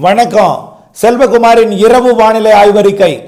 வணக்கம். செல்வகுமாரின் இரவு வானிலை ஆய்வறிக்கை.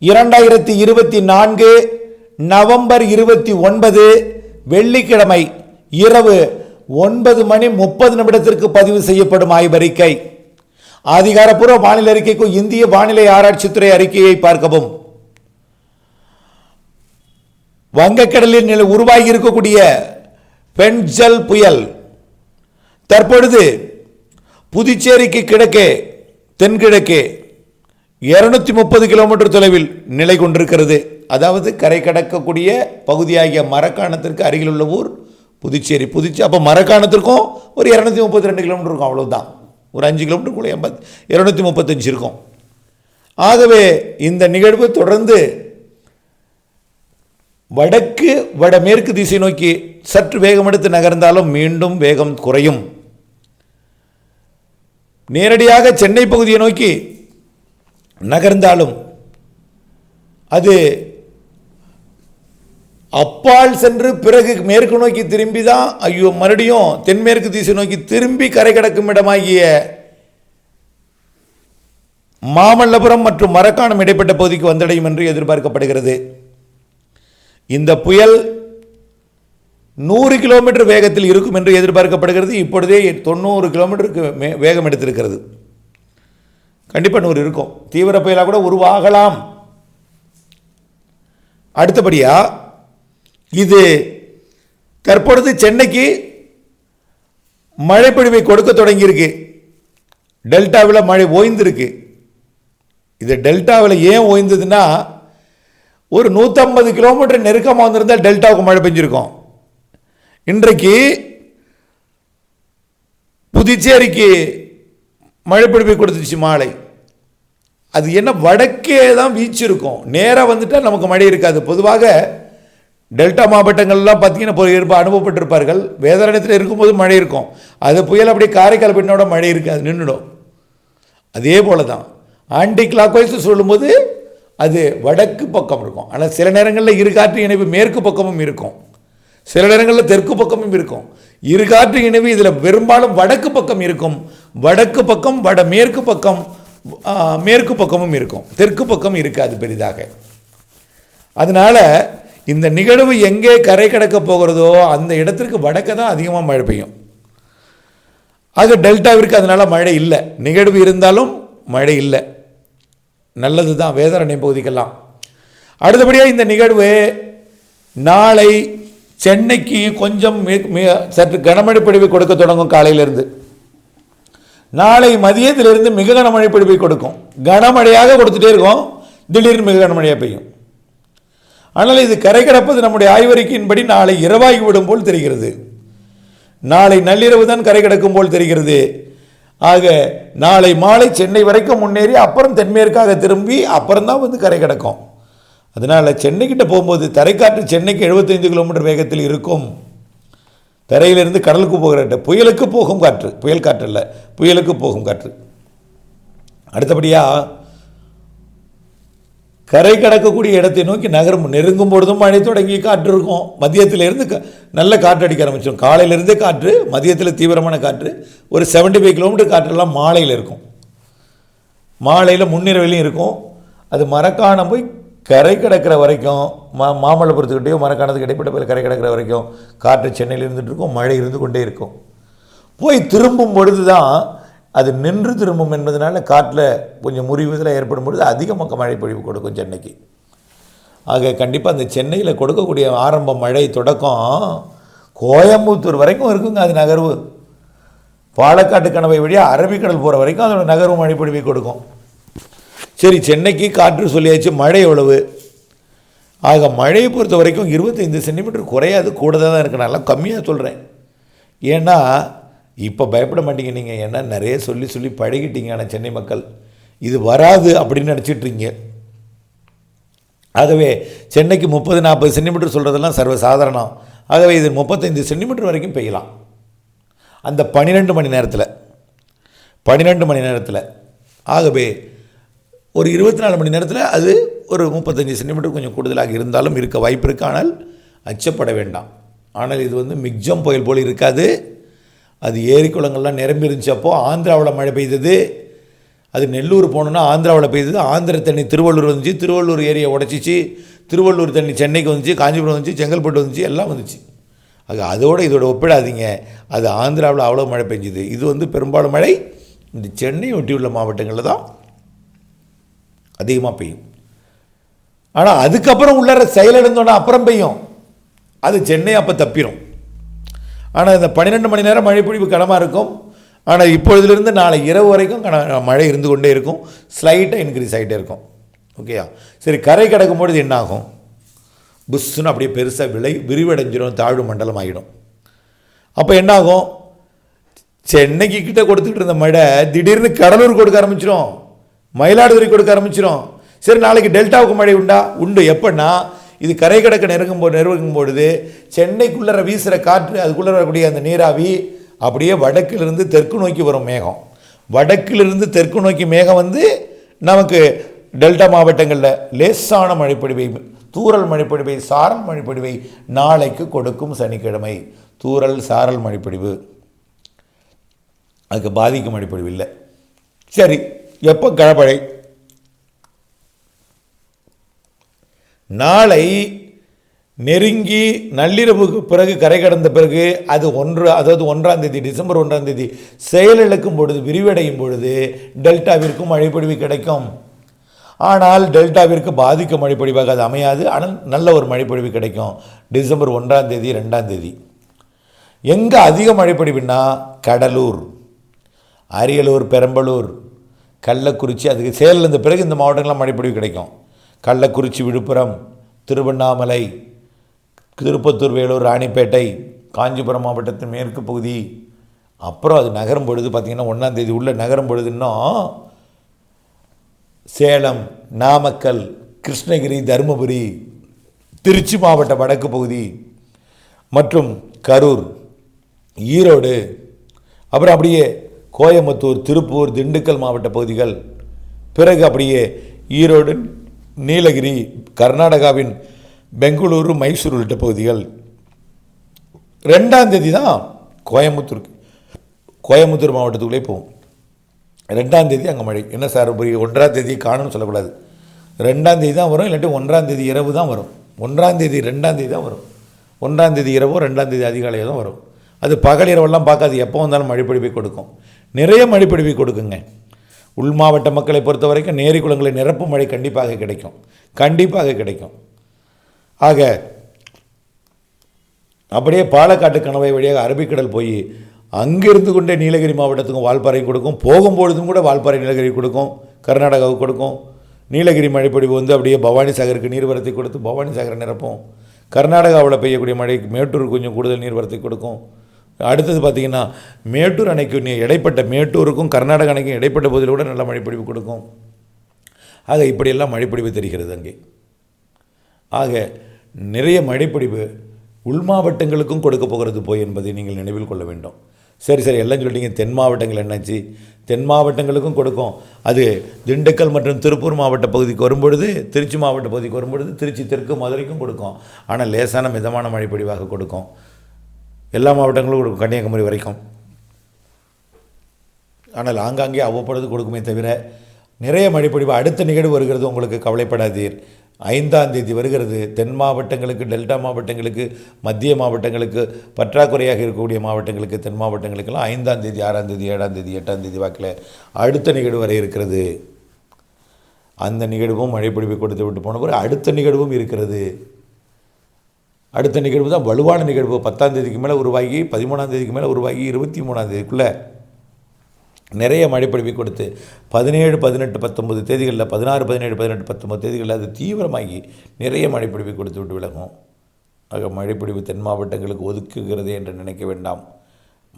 இரண்டாயிரத்தி இருபத்தி நான்கு நவம்பர் இருபத்தி ஒன்பது வெள்ளிக்கிழமை இரவு ஒன்பது மணி முப்பது நிமிடத்திற்கு பதிவு செய்யப்படும் ஆய்வறிக்கை. அதிகாரப்பூர்வ வானிலை அறிக்கைக்கும் இந்திய வானிலை ஆராய்ச்சித்துறை அறிக்கையை பார்க்கவும். வங்கக்கடலில் நில- உருவாகி இருக்கக்கூடிய பென்ஜல் புயல். தற்பொழுது புதுச்சேரிக்கு கிழக்கே தென்கிழக்கே இருநூத்தி முப்பது கிலோமீட்டர் தொலைவில் நிலை கொண்டிருக்கிறது. அதாவது கரை கடக்கக்கூடிய பகுதியாகிய மரக்காணத்திற்கு அருகில் உள்ள ஊர் புதுச்சேரி. புதுச்சேரி அப்போ மரக்காணத்திற்கும் ஒரு இரநூத்தி முப்பத்தி ரெண்டு கிலோமீட்டர் இருக்கும் அவ்வளோதான் ஒரு அஞ்சு கிலோமீட்டர் எண்பத் இரநூத்தி முப்பத்தஞ்சு இருக்கும். ஆகவே இந்த நிகழ்வு தொடர்ந்து வடக்கு வடமேற்கு திசை நோக்கி சற்று வேகமெடுத்து நகர்ந்தாலும் மீண்டும் வேகம் குறையும். நேரடியாக சென்னை பகுதியை நோக்கி நகர்ந்தாலும் அது அப்பால் சென்று பிறகு மேற்கு நோக்கி திரும்பி தான் ஐயோ மறுபடியும் தென்மேற்கு திசை நோக்கி திரும்பி கரை கடக்கும் இடமாகிய மாமல்லபுரம் மற்றும் மரக்காணம் இடைப்பட்ட பகுதிக்கு வந்தடையும் என்று எதிர்பார்க்கப்படுகிறது. இந்த புயல் நூறு கிலோமீட்டர் வேகத்தில் இருக்கும் என்று எதிர்பார்க்கப்படுகிறது. இப்பொழுதே தொண்ணூறு கிலோமீட்டருக்கு மே- வேகம் எடுத்திருக்கிறது. கண்டிப்பாக நூறு இருக்கும். தீவிர புயலாக கூட உருவாகலாம். அடுத்தபடியாக இது தற்பொழுது சென்னைக்கு மழைப்பொழிவை கொடுக்க தொடங்கியிருக்கு. டெல்டாவில் மழை ஓய்ந்திருக்கு. இது டெல்டாவில் ஏன் ஓய்ந்ததுன்னா ஒரு நூற்றம்பது கிலோமீட்டர் நெருக்கமாக வந்திருந்தால் டெல்டாவுக்கு மழை பெஞ்சிருக்கும். இன்றைக்கு புதுச்சேரிக்கு மழை பொழிவை கொடுத்துச்சு மாலை. அது என்ன வடக்கே தான் வீச்சு இருக்கும். நேராக வந்துட்டால் நமக்கு மழை இருக்காது. பொதுவாக டெல்டா மாவட்டங்கள்லாம் பார்த்தீங்கன்னா இப்போ இருப்ப அனுபவப்பட்டிருப்பார்கள். வேதாரணத்தில் இருக்கும்போது மழை இருக்கும். அது புயல் அப்படியே காரைக்கால் பின்னோட மழை இருக்காது. நின்றுடும் அதே போல தான் ஆண்டி கிளாக் வைஸ் சொல்லும்போது அது வடக்கு பக்கம் இருக்கும். ஆனால் சில நேரங்களில் இரு காற்று இணைப்பு மேற்கு பக்கமும் இருக்கும். சில நேரங்களில் தெற்கு பக்கமும் இருக்கும். இரு காற்று இணைவு இதில் பெரும்பாலும் வடக்கு பக்கம் இருக்கும். வடக்கு பக்கம் வட மேற்கு பக்கம் மேற்கு பக்கமும் இருக்கும். தெற்கு பக்கம் இருக்காது பெரிதாக. அதனால இந்த நிகழ்வு எங்கே கரை கடக்க போகிறதோ அந்த இடத்திற்கு வடக்க தான் அதிகமாக மழை பெய்யும். ஆக டெல்டாவிற்கு அதனால் மழை இல்லை. நிகழ்வு இருந்தாலும் மழை இல்லை. நல்லது தான் வேதாரண்யம் பகுதிக்கெல்லாம். அடுத்தபடியாக இந்த நிகழ்வு நாளை சென்னைக்கு கொஞ்சம் மிக- சற்று கனமழை பொழிவை கொடுக்க தொடங்கும் காலையிலிருந்து. நாளை மதியத்திலிருந்து மிக கனமழை பொழிவை கொடுக்கும். கனமழையாக கொடுத்துட்டே இருக்கும். திடீர்னு மிக கனமழையாக பெய்யும். ஆனால் இது கரை கடப்பது நம்முடைய ஆய்வறிக்கையின்படி நாளை இரவாகி விடும் போல் தெரிகிறது. நாளை நள்ளிரவு தான் கரை கிடக்கும் போல் தெரிகிறது. ஆக நாளை மாலை சென்னை வரைக்கும் முன்னேறி அப்புறம் தென்மேற்காக திரும்பி அப்புறம் தான் வந்து கரை கிடக்கும். அதனால் சென்னைக்கிட்ட போகும்போது தரைக்காற்று சென்னைக்கு 75 கிலோமீட்டர் வேகத்தில் இருக்கும். தரையிலிருந்து கடலுக்கு போகிற இடம். புயலுக்கு போகும் காற்று. புயல் காற்று இல்லை புயலுக்கு போகும் காற்று. அடுத்தபடியாக கரை கடக்கக்கூடிய இடத்தை நோக்கி நகரும் நெருங்கும் பொழுதும் மழை தொடங்கி காற்று இருக்கும். மதியத்திலேருந்து க- நல்ல காற்று அடிக்க ஆரம்பிச்சிடும் காலையிலிருந்தே காற்று மதியத்தில் தீவிரமான காற்று. ஒரு 75 ஃபைவ் கிலோமீட்டர் காற்றெல்லாம் மாலையில் இருக்கும். மாலையில் முன்னிரவிலையும் இருக்கும். அது மரக்காணம் போய் கரை கடக்கிற வரைக்கும் மா மாமல்லபுரத்துக்கிட்டேயோ மரக்காணத்துக்கு இடைப்பட்ட போய் கரை கடக்கிற வரைக்கும் காற்று சென்னையில் இருந்துகிட்டு இருக்கும் மழை இருந்து கொண்டே இருக்கும். போய் திரும்பும் பொழுது தான் அது நின்று திரும்பும் என்பதனால காற்றில் கொஞ்சம் முறிவுதல் ஏற்படும் பொழுது அதிகமாக மழை பொழிவு கொடுக்கும் சென்னைக்கு. ஆக கண்டிப்பாக அந்த சென்னையில் கொடுக்கக்கூடிய ஆரம்ப மழை தொடக்கம் கோயம்புத்தூர் வரைக்கும் இருக்குங்க அது நகர்வு. பாலக்காட்டு கணவை வழியாக அரபிக்கடல் போகிற வரைக்கும் அதோட நகர்வு மழை பொழிவை கொடுக்கும். சரி சென்னைக்கு காற்று சொல்லியாச்சு மழை எவ்வளவு? ஆக மழையை பொறுத்த வரைக்கும் இருபத்தைந்து சென்டிமீட்டர் குறையாது கூட தான் இருக்கு. நல்லா கம்மியாக சொல்கிறேன் ஏன்னா இப்போ பயப்பட மாட்டீங்க நீங்கள் ஏன்னா நிறைய சொல்லி சொல்லி பழகிட்டீங்க ஆனால் சென்னை மக்கள். இது வராது அப்படின்னு நினச்சிட்ருங்க ஆகவே சென்னைக்கு முப்பது நாற்பது சென்டிமீட்டர் சொல்கிறதெல்லாம் சர்வசாதாரணம். ஆகவே இது முப்பத்தைந்து சென்டிமீட்டர் வரைக்கும் பெய்யலாம். அந்த பன்னிரெண்டு மணி நேரத்தில் பன்னிரெண்டு மணி நேரத்தில். ஆகவே ஒரு இருபத்தி நாலு மணி நேரத்தில் அது ஒரு முப்பத்தஞ்சு சென்டிமீட்டர் கொஞ்சம் கூடுதலாக இருந்தாலும் இருக்க வாய்ப்பு இருக்கானால் அச்சப்பட வேண்டாம். ஆனால் இது வந்து மிக்ஜம் புயல் போல் இருக்காது. அது ஏரி குளங்கள்லாம் நிரம்பி இருந்துச்சப்போ ஆந்திராவில் மழை பெய்தது. அது நெல்லூர் போகணுன்னா ஆந்திராவில் பெய்யுது ஆந்திர தண்ணி திருவள்ளூர் வந்துச்சு. திருவள்ளூர் ஏரியை உடச்சிச்சு. திருவள்ளூர் தண்ணி சென்னைக்கு வந்துச்சு. காஞ்சிபுரம் வந்துச்சு. செங்கல்பட்டு வந்துச்சு. எல்லாம் வந்துச்சு. அது அதோடு இதோட ஒப்பிடாதீங்க. அது ஆந்திராவில் அவ்வளோ மழை பெஞ்சுது. இது வந்து பெரும்பாலும் மழை. இந்த சென்னை ஒட்டியுள்ள மாவட்டங்களில் தான் அதிகமாக பெய்யும். ஆனால் அதுக்கப்புறம் உள்ளார செயலிழந்தோன்னா அப்புறம் பெய்யும். அது சென்னை அப்போ தப்பிடும் ஆனால் இந்த பன்னிரெண்டு மணி நேரம் மழை பொழிவு கனமாக இருக்கும். ஆனால் இப்பொழுதுலேருந்து நாளை இரவு வரைக்கும் கன மழை இருந்து கொண்டே இருக்கும். ஸ்லைட்டாக இன்க்ரீஸ் ஆகிட்டே இருக்கும். ஓகேயா சரி கரை கிடக்கும் பொழுது என்னாகும்? புஷ்ஷுன்னு அப்படியே பெருசாக விளை விரிவடைஞ்சிடும் தாழ்வு மண்டலம் ஆகிடும் அப்போ என்னாகும்? சென்னைக்கு கிட்டே கொடுத்துக்கிட்டு இருந்த மழை திடீர்னு கடலூர் கொடுக்க ஆரம்பிச்சிடும் மயிலாடுதுறை கொடுக்க ஆரம்பிச்சிடும் சரி நாளைக்கு டெல்டாவுக்கு மழை உண்டா? உண்டு. எப்படின்னா இது கரை கடக்க நெருங்கும் போது நெருங்கும் பொழுது சென்னைக்குள்ளே வீசுகிற காற்று அதுக்குள்ளே வரக்கூடிய அந்த நீராவி அப்படியே வடக்கிலிருந்து தெற்கு நோக்கி வரும் மேகம். வடக்கிலிருந்து தெற்கு நோக்கி மேகம் வந்து நமக்கு டெல்டா மாவட்டங்களில் லேசான மழைப்பொழிவை தூரல் மழைப்பொழிவை சாரல் மழைப்பொழிவை நாளைக்கு கொடுக்கும் சனிக்கிழமை. தூரல் சாரல் மழைப்பொழிவு. அதுக்கு பாதிக்கும் மழைப்பொழிவு இல்லை. சரி. எப்போ கழப்பழை நாளை நெருங்கி நள்ளிரவுக்கு பிறகு கரை கடந்த பிறகு அது ஒன்று அதாவது ஒன்றாம் தேதி டிசம்பர் ஒன்றாம் தேதி செயலிழக்கும் பொழுது விரிவடையும் பொழுது டெல்டாவிற்கும் மழைப்பொழிவு கிடைக்கும். ஆனால் டெல்டாவிற்கு பாதிக்கும் மழைப்பொழிவாக அது அமையாது. ஆனால் நல்ல ஒரு மழைப்பொழிவு கிடைக்கும். டிசம்பர் ஒன்றாம் தேதி ரெண்டாம் தேதி. எங்கே அதிக மழைப்பொழிவுன்னா கடலூர் அரியலூர் பெரம்பலூர். கள்ளக்குறிச்சி அதுக்கு சேலம் இருந்த பிறகு இந்த மாவட்டங்கள்லாம் மழைப்பொழிவு கிடைக்கும். கள்ளக்குறிச்சி விழுப்புரம் திருவண்ணாமலை திருப்பத்தூர் வேலூர் ராணிப்பேட்டை காஞ்சிபுரம் மாவட்டத்தின் மேற்கு பகுதி அப்புறம் அது நகரும் பொழுது பார்த்திங்கன்னா ஒன்றாந்தேதி உள்ள நகரும் பொழுது இன்னும் சேலம் நாமக்கல் கிருஷ்ணகிரி தருமபுரி திருச்சி மாவட்ட வடக்கு பகுதி மற்றும் கரூர் ஈரோடு அப்புறம் அப்படியே கோயம்புத்தூர் திருப்பூர் திண்டுக்கல் மாவட்ட பகுதிகள். பிறகு அப்படியே ஈரோடு நீலகிரி கர்நாடகாவின் பெங்களூரு மைசூர் உள்ளிட்ட பகுதிகள். ரெண்டாம் தேதி தான் கோயம்புத்தூருக்கு கோயம்புத்தூர் மாவட்டத்துக்குள்ளே போகும். ரெண்டாம் தேதி அங்கே மழை. என்ன சார் பெரிய ஒன்றாம் தேதி காணும்னு சொல்லக்கூடாது. ரெண்டாம் தேதி தான் வரும் இல்லாட்டி ஒன்றாம் தேதி இரவு தான் வரும். ஒன்றாம் தேதி ரெண்டாம் தேதி தான் வரும். ஒன்றாம் தேதி இரவோ ரெண்டாம் தேதி அதிகாலையோ தான் வரும். அது பகல் இரவெல்லாம் பார்க்காது. எப்போ வந்தாலும் மழைப்பொழிவை கொடுக்கும். நிறைய மழைப்பொழிவை கொடுக்குங்க. உள் மாவட்ட மக்களை பொறுத்த வரைக்கும் நேரி குளங்களை நிரப்பும் மழை கண்டிப்பாக கிடைக்கும். கண்டிப்பாக கிடைக்கும். ஆக அப்படியே பாலக்காட்டு கணவாய் வழியாக அரபிக்கடல் போய் அங்கிருந்து கொண்டே நீலகிரி மாவட்டத்துக்கும் வால்பாறை கொடுக்கும். போகும்பொழுதும் கூட வால்பாறை நீலகிரி கொடுக்கும். கர்நாடகாவுக்கு கொடுக்கும். நீலகிரி மழைப்பொழிவு வந்து அப்படியே பவானி சாகருக்கு நீர்வரத்தை கொடுத்து பவானி சாகரை நிரப்பும். கர்நாடகாவில் பெய்யக்கூடிய மழைக்கு மேட்டூர் கொஞ்சம் கூடுதல் நீர்வரத்தை கொடுக்கும். அடுத்தது பார்த்திங்கன்னா மேட்டூர் அணைக்கு இடைப்பட்ட மேட்டூருக்கும் கர்நாடக அணைக்கும் இடைப்பட்ட பகுதியில் கூட நல்ல மழைப்பொழிவு கொடுக்கும். ஆக இப்படியெல்லாம் மழைப்பொழிவு தெரிகிறது அங்கே. ஆக நிறைய மழைப்பொழிவு உள் மாவட்டங்களுக்கும் கொடுக்க போகிறது போய் என்பதை நீங்கள் நினைவில் கொள்ள வேண்டும். சரி சரி எல்லாம் சொல்லிட்டீங்க. தென் மாவட்டங்கள் என்னாச்சு? தென் மாவட்டங்களுக்கும் கொடுக்கும். அது திண்டுக்கல் மற்றும் திருப்பூர் மாவட்ட பகுதிக்கு வரும்பொழுது திருச்சி மாவட்ட பகுதிக்கு வரும்பொழுது திருச்சி தெற்கு மதுரைக்கும் கொடுக்கும். ஆனால் லேசான மிதமான மழைப்பொழிவாக கொடுக்கும். எல்லா மாவட்டங்களும் கொடுக்கும் கன்னியாகுமரி வரைக்கும். ஆனால் ஆங்காங்கே அவ்வப்பொழுது கொடுக்குமே தவிர நிறைய மழைப்பொழிவு அடுத்த நிகழ்வு வருகிறது உங்களுக்கு கவலைப்படாதீர். ஐந்தாம் தேதி வருகிறது. தென் மாவட்டங்களுக்கு டெல்டா மாவட்டங்களுக்கு மத்திய மாவட்டங்களுக்கு பற்றாக்குறையாக இருக்கக்கூடிய மாவட்டங்களுக்கு தென் மாவட்டங்களுக்கெல்லாம் ஐந்தாம் தேதி ஆறாம் தேதி ஏழாம் தேதி எட்டாம் தேதி வாக்கில் அடுத்த நிகழ்வு வரை இருக்கிறது. அந்த நிகழ்வும் மழைப்பொழிவை கொடுத்து விட்டு போன பிறகு அடுத்த நிகழ்வும் இருக்கிறது. அடுத்த நிகழ்வு தான் வலுவான நிகழ்வு. பத்தாம் தேதிக்கு மேலே உருவாகி பதிமூணாம் தேதிக்கு மேலே உருவாகி இருபத்தி மூணாம் தேதிக்குள்ளே நிறைய மழைப்பொழிவை கொடுத்து பதினேழு பதினெட்டு பத்தொம்பது தேதிகளில் பதினாறு பதினேழு பதினெட்டு பத்தொம்பது தேதிகளில் அது தீவிரமாகி நிறைய மழைப்பொழிவை கொடுத்து விட்டு விலகும். ஆக மழைப்பொழிவு தென் மாவட்டங்களுக்கு ஒதுக்குகிறது என்று நினைக்க வேண்டாம்.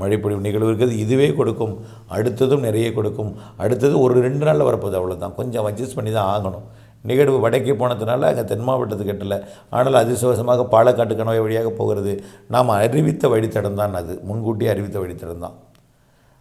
மழைப்பொழிவு நிகழ்வு இருக்கிறது இதுவே கொடுக்கும். அடுத்ததும் நிறைய கொடுக்கும். அடுத்தது ஒரு ரெண்டு நாளில் வரப்போகுது அவ்வளோதான் கொஞ்சம் அட்ஜஸ்ட் பண்ணி தான் ஆகணும். நிகழ்வு வடக்கே போனதுனால அங்கே தென் மாவட்டத்துக்கு எட்டல ஆனால் அதிர்ஷ்டவசமாக பாலக்காட்டு கணவாய் வழியாக போகிறது. நாம் அறிவித்த வழித்தடம் தான் அது. முன்கூட்டியே அறிவித்த வழித்தடம் தான்.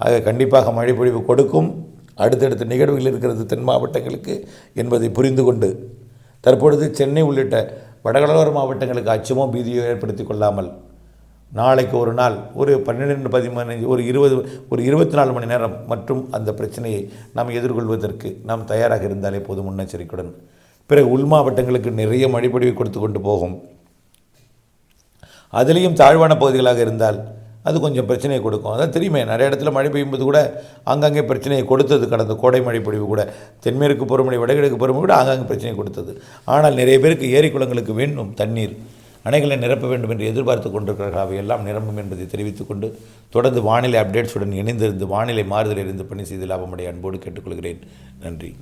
ஆக கண்டிப்பாக மழைப்பொழிவு கொடுக்கும். அடுத்தடுத்த நிகழ்வுகள் இருக்கிறது தென் மாவட்டங்களுக்கு என்பதை புரிந்து கொண்டு தற்பொழுது சென்னை உள்ளிட்ட வடகடலோர மாவட்டங்களுக்கு அச்சமோ பீதியோ ஏற்படுத்தி கொள்ளாமல் நாளைக்கு ஒரு நாள் ஒரு பன்னிரெண்டு பதிமூணு ஒரு இருபது ஒரு இருபத்தி நாலு மணி நேரம் மற்றும் அந்த பிரச்சனையை நாம் எதிர்கொள்வதற்கு நாம் தயாராக இருந்தாலே போதும் முன்னெச்சரிக்கையுடன். பிறகு உள் மாவட்டங்களுக்கு நிறைய மழைப்பொழிவை கொடுத்து கொண்டு போகும். அதுலேயும் தாழ்வான பகுதிகளாக இருந்தால் அது கொஞ்சம் பிரச்சனையை கொடுக்கும். அதான் தெரியுமே நிறைய இடத்துல மழை பெய்யும்போது கூட அங்கங்கே பிரச்சனையை கொடுத்தது கடந்த கோடை மழை பொழிவு கூட தென்மேற்கு பருவமழை வடகிழக்கு பருவமழை கூட ஆங்காங்கே பிரச்சனையை கொடுத்தது. ஆனால் நிறைய பேருக்கு ஏரி குளங்களுக்கு வேண்டும் தண்ணீர். அணைகளை நிரப்ப வேண்டும் என்று எதிர்பார்த்து கொண்டிருக்கிறார்கள். அவையெல்லாம் நிரம்பும் என்பதை தெரிவித்துக் கொண்டு தொடர்ந்து வானிலை அப்டேட்ஸுடன் இணைந்திருந்து வானிலை மாறுதல் இருந்து பணி செய்து லாபமடைய அன்போடு கேட்டுக்கொள்கிறேன். நன்றி.